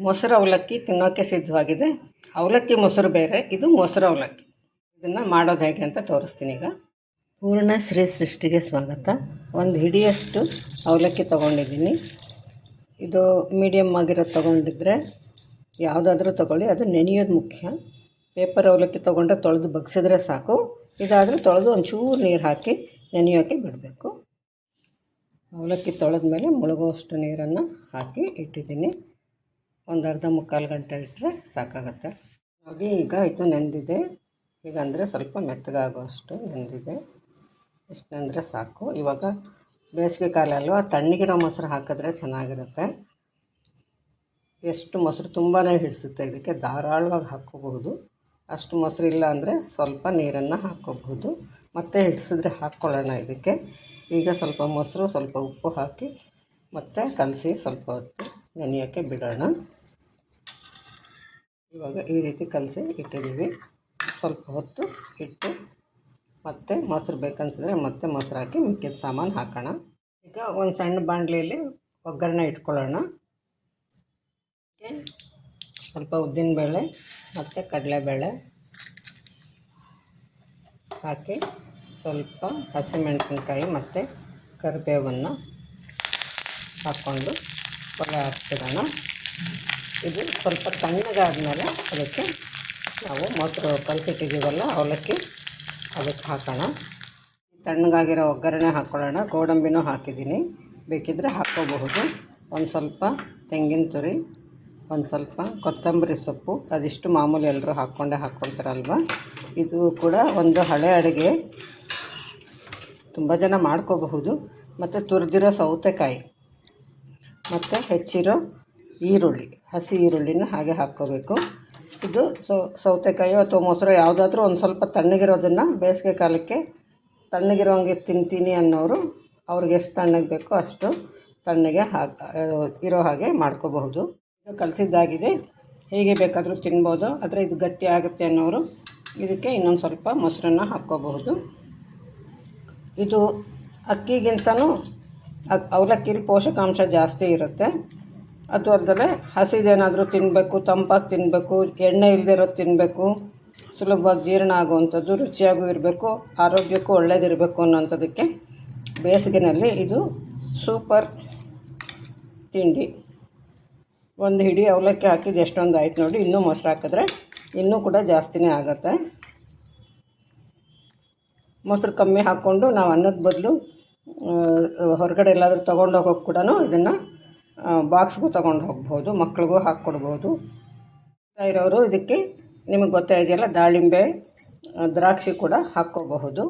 ಮೊಸರು ಅವಲಕ್ಕಿ ತಿನ್ನೋಕ್ಕೆ ಸಿದ್ಧವಾಗಿದೆ. ಅವಲಕ್ಕಿ ಮೊಸರು ಬೇರೆ, ಇದು ಮೊಸರು ಅವಲಕ್ಕಿ. ಇದನ್ನು ಮಾಡೋದು ಹೇಗೆ ಅಂತ ತೋರಿಸ್ತೀನಿ ಈಗ. ಪೂರ್ಣ ಶ್ರೀ ಸೃಷ್ಟಿಗೆ ಸ್ವಾಗತ. ಒಂದು ಹಿಡಿಯಷ್ಟು ಅವಲಕ್ಕಿ ತೊಗೊಂಡಿದ್ದೀನಿ. ಇದು ಮೀಡಿಯಮ್ ಆಗಿರೋದು ತೊಗೊಂಡಿದ್ರೆ ಯಾವುದಾದ್ರೂ ತೊಗೊಳ್ಳಿ, ಅದು ನೆನೆಯೋದು ಮುಖ್ಯ. ಪೇಪರ್ ಅವಲಕ್ಕಿ ತೊಗೊಂಡ್ರೆ ತೊಳೆದು ಬಗ್ಸಿದ್ರೆ ಸಾಕು. ಇದಾದರೂ ತೊಳೆದು ಒಂಚೂರು ನೀರು ಹಾಕಿ ನೆನೆಯೋಕ್ಕೆ ಬಿಡಬೇಕು. ಅವಲಕ್ಕಿ ತೊಳೆದ ಮೇಲೆ ಮುಳುಗುವಷ್ಟು ನೀರನ್ನು ಹಾಕಿ ಇಟ್ಟಿದ್ದೀನಿ. ಒಂದು ಅರ್ಧ ಮುಕ್ಕಾಲು ಗಂಟೆ ಇಟ್ಟರೆ ಸಾಕಾಗುತ್ತೆ. ಹಾಗೆ ಈಗ ಇದು ನೆಂದಿದೆ. ಈಗ ಅಂದರೆ ಸ್ವಲ್ಪ ಮೆತ್ತಗಾಗುವಷ್ಟು ನೆಂದಿದೆ. ಇಷ್ಟು ನೆಂದರೆ ಸಾಕು. ಇವಾಗ ಬೇಸಿಗೆ ಕಾಲ ಅಲ್ವಾ, ತಣ್ಣಗಿರೋ ಮೊಸರು ಹಾಕಿದ್ರೆ ಚೆನ್ನಾಗಿರುತ್ತೆ. ಎಷ್ಟು ಮೊಸರು ತುಂಬಾ ಹಿಡಿಸುತ್ತೆ, ಇದಕ್ಕೆ ಧಾರಾಳವಾಗಿ ಹಾಕ್ಕೋಬಹುದು. ಅಷ್ಟು ಮೊಸರು ಇಲ್ಲ ಅಂದರೆ ಸ್ವಲ್ಪ ನೀರನ್ನು ಹಾಕ್ಕೋಬಹುದು. ಮತ್ತೆ ಹಿಡಿಸಿದ್ರೆ ಹಾಕ್ಕೊಳ್ಳೋಣ ಇದಕ್ಕೆ. ಈಗ ಸ್ವಲ್ಪ ಮೊಸರು, ಸ್ವಲ್ಪ ಉಪ್ಪು ಹಾಕಿ ಮತ್ತೆ ಕಲಸಿ ಸ್ವಲ್ಪ ಹೊತ್ತು ನೆನೆಯೋಕ್ಕೆ ಬಿಡೋಣ. ಇವಾಗ ಈ ರೀತಿ ಕಲಸಿ ಇಟ್ಟಿದ್ದೀವಿ. ಸ್ವಲ್ಪ ಹೊತ್ತು ಇಟ್ಟು ಮತ್ತೆ ಮೊಸರು ಬೇಕನ್ಸಿದ್ರೆ ಮತ್ತೆ ಮೊಸರು ಹಾಕಿ ಮಿಕ್ಕಿದ ಸಾಮಾನು ಹಾಕೋಣ. ಈಗ ಒಂದು ಸಣ್ಣ ಬಾಣಲೆಯಲ್ಲಿ ಒಗ್ಗರಣೆ ಇಟ್ಕೊಳ್ಳೋಣ. ಸ್ವಲ್ಪ ಉದ್ದಿನಬೇಳೆ ಮತ್ತು ಕಡಲೆಬೇಳೆ ಹಾಕಿ ಸ್ವಲ್ಪ ಹಸಿಮೆಣಸಿನ್ಕಾಯಿ ಮತ್ತು ಕರಿಬೇವನ್ನು ಹಾಕ್ಕೊಂಡು ಒಲೆ ಹಾಕ್ಬಿಡೋಣ ಇದು ಸ್ವಲ್ಪ ತಣ್ಣಗಾದ್ಮೇಲೆ ಅದಕ್ಕೆ ನಾವು ಮೊಸರು ಕಲಸಿಟ್ಟಿದ್ದೀವಲ್ಲ ಅವಲಕ್ಕಿ ಅದಕ್ಕೆ ಹಾಕೋಣ. ತಣ್ಣಗಾಗಿರೋ ಒಗ್ಗರಣೆ ಹಾಕ್ಕೊಳ್ಳೋಣ ಗೋಡಂಬಿನೂ ಹಾಕಿದ್ದೀನಿ. ಬೇಕಿದ್ದರೆ ಹಾಕ್ಕೋಬಹುದು. ಒಂದು ಸ್ವಲ್ಪ ತೆಂಗಿನ ತುರಿ, ಒಂದು ಸ್ವಲ್ಪ ಕೊತ್ತಂಬರಿ ಸೊಪ್ಪು, ಅದಿಷ್ಟು ಮಾಮೂಲಿ ಎಲ್ಲರೂ ಹಾಕ್ಕೊಂಡೇ ಹಾಕ್ಕೊಳ್ತಾರಲ್ವ? ಇದು ಕೂಡ ಒಂದು ಹಳೆ ಅಡುಗೆ. ತುಂಬ ಜನ ಮಾಡ್ಕೋಬಹುದು. ಮತ್ತು ತುರಿದಿರೋ ಸೌತೆಕಾಯಿ, ಮತ್ತು ಹೆಚ್ಚಿರೋ ಈರುಳ್ಳಿ, ಹಸಿ ಈರುಳ್ಳಿನ ಹಾಗೆ ಹಾಕ್ಕೋಬೇಕು. ಇದು ಸೌತೆಕಾಯಿ ಅಥವಾ ಮೊಸರು ಯಾವುದಾದ್ರೂ ಒಂದು ಸ್ವಲ್ಪ ತಣ್ಣಗಿರೋದನ್ನು ಬೇಸಿಗೆ ಕಾಲಕ್ಕೆ ತಣ್ಣಗಿರೋಂಗೆ ತಿಂತೀನಿ ಅನ್ನೋರು ಅವ್ರಿಗೆ ಎಷ್ಟು ತಣ್ಣಗೆ ಬೇಕೋ ಅಷ್ಟು ತಣ್ಣಗೆ ಹಾಕಿ ಇರೋ ಹಾಗೆ ಮಾಡ್ಕೋಬಹುದು. ಇದು ಕಲಸಿದ್ದಾಗಿದೆ. ಹೇಗೆ ಬೇಕಾದರೂ ತಿನ್ಬೋದು. ಆದರೆ ಇದು ಗಟ್ಟಿ ಆಗುತ್ತೆ ಅನ್ನೋರು ಇದಕ್ಕೆ ಇನ್ನೊಂದು ಸ್ವಲ್ಪ ಮೊಸರನ್ನು ಹಾಕ್ಕೋಬಹುದು. ಇದು ಅಕ್ಕಿಗಿಂತನೂ ಅವಲಕ್ಕಿಲಿ ಪೋಷಕಾಂಶ ಜಾಸ್ತಿ ಇರುತ್ತೆ. ಅದು ಅಲ್ಲದೆ ಹಸಿದೇನಾದರೂ ತಿನ್ನಬೇಕು ತಂಪಾಗಿ ತಿನ್ನಬೇಕು ಎಣ್ಣೆ ಇಲ್ಲದಿರೋದು ತಿನ್ನಬೇಕು ಸುಲಭವಾಗಿ ಜೀರ್ಣ ಆಗುವಂಥದ್ದು, ರುಚಿಯಾಗೂ ಇರಬೇಕು, ಆರೋಗ್ಯಕ್ಕೂ ಒಳ್ಳೇದಿರಬೇಕು ಅನ್ನೋಂಥದ್ದಕ್ಕೆ ಬೇಸಿಗೆನಲ್ಲಿ ಇದು ಸೂಪರ್ ತಿಂಡಿ. ಒಂದು ಹಿಡಿ ಅವಲಕ್ಕಿ ಹಾಕಿದ್ದು ಎಷ್ಟೊಂದು ಆಯ್ತು ನೋಡಿ, ಇನ್ನೂ ಮೊಸರು ಹಾಕಿದ್ರೆ ಇನ್ನೂ ಕೂಡ ಜಾಸ್ತಿನೇ ಆಗುತ್ತೆ. ಮೊಸರು ಕಮ್ಮಿ ಹಾಕ್ಕೊಂಡು ನಾವು ಅನ್ನದ ಬದಲು ಹೊರಗಡೆ ಎಲ್ಲಾದರೂ ತೊಗೊಂಡು ಹೋಗೋಕೆ ಕೂಡ ಇದನ್ನು ಬಾಕ್ಸ್ಗೂ ತೊಗೊಂಡು ಹೋಗ್ಬೋದು, ಮಕ್ಳಿಗೂ ಹಾಕ್ಕೊಡ್ಬೋದು ಇರೋರು ಇದಕ್ಕೆ ನಿಮಗೆ ಗೊತ್ತೇ ಇದೆಯಲ್ಲ, ದಾಳಿಂಬೆ ದ್ರಾಕ್ಷಿ ಕೂಡ ಹಾಕ್ಕೋಬಹುದು.